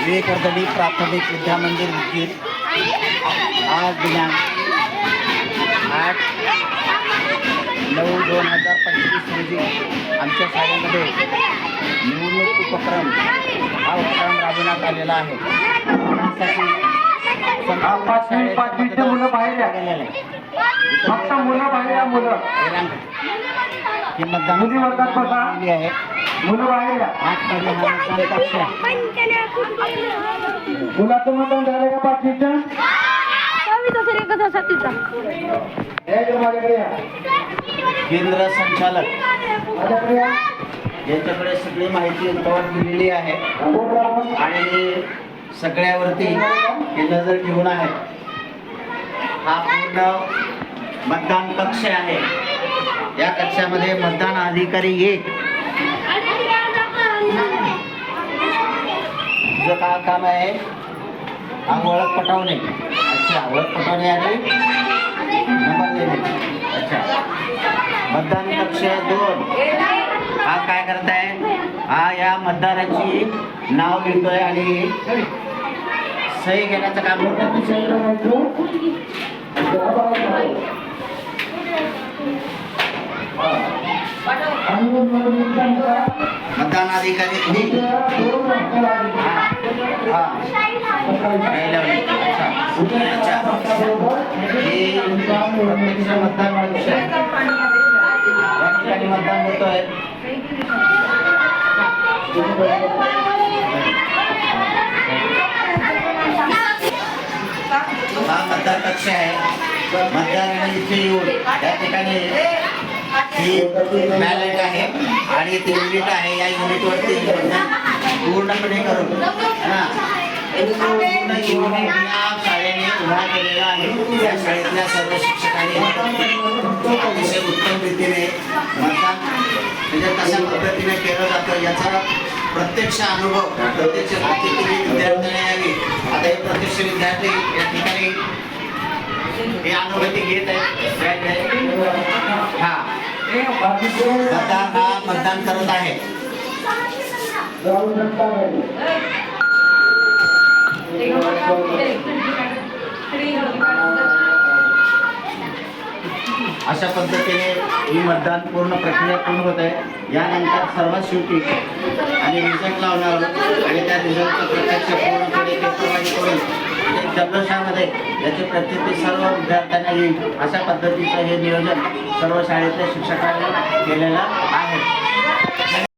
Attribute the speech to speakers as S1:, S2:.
S1: विवेकर्दली प्राथमिक विद्यामंदिर विद्युत आज दिनांक आठ नऊ दोन हजार पंचवीस रोजी आमच्या शाळेमध्ये निवडणूक उपक्रम हा उपक्रम राबविण्यात आलेला आहे.
S2: मुलं बाहेर मुलं
S1: ही मतदान आहे. हा मतदान कक्ष
S2: मुलाचं मतदान झालं का पाचवीचं
S3: दहावीचा सर एकच असा तिचा
S2: या इकडे माझ्याकडे या.
S1: केंद्र संचालक.
S2: माझ्याकडे या.
S1: यांच्याकडे सगळी माहिती उत्तवात दिलेली आहे.
S2: बोट लावून.
S1: आणि सगळ्यावरती हे नजर ठेवून आहे हा पूर्ण मतदान कक्ष आहे. या कक्षामध्ये मतदान अधिकारी एक. तुझं काय काम आहे? हा ओळख पटवणे. अच्छा ओळख पटवणे आणि नंबर देणे अच्छा. मतदान कक्ष दोन. हा काय करताय? हा या मतदाराची नाव लिहितोय आणि सही घेण्याचं काम करतो मतदान अधिकारी तीन. हा. हा. नाही लावली. अच्छा. अच्छा. हे प्रत्यक्ष मतदान कक्ष आहे. या ठिकाणी मतदान होतोय हा मतदान कक्ष आहे मतदाराने इथे येऊन या ठिकाणी ही बॅलेट आहे आणि ती युनिट आहे. या युनिटवरती पूर्णपणे करून. हा. पूर्ण युनिट या शाळेने उभा केलेला आहे. या शाळेतल्या सर्व शिक्षकांनी अतिशय उत्तम रीतीने मतदान म्हणजे कशा पद्धतीने केलं जातं. याचा प्रत्यक्ष अनुभव प्रत्यक्ष प्रतिक्रिया विद्यार्थ्यांना यावी. आता हे प्रत्यक्ष विद्यार्थी या ठिकाणी हे अनुभूती घेत आहेत. हा मतदान हा मतदान करत आहे. अशा पद्धतीने ही मतदान पूर्ण प्रक्रिया पूर्ण होत आहे. यानंतर सर्वात शेवटी आणि रिझल्ट लावणार आणि त्या रिझल्टचं प्रत्यक्ष पूर्णपणे करून एक आहे. याची प्रचिती सर्व विद्यार्थ्यांना येईल अशा पद्धतीचं हे नियोजन सर्व शाळेतल्या शिक्षकांनी केलेलं आहे.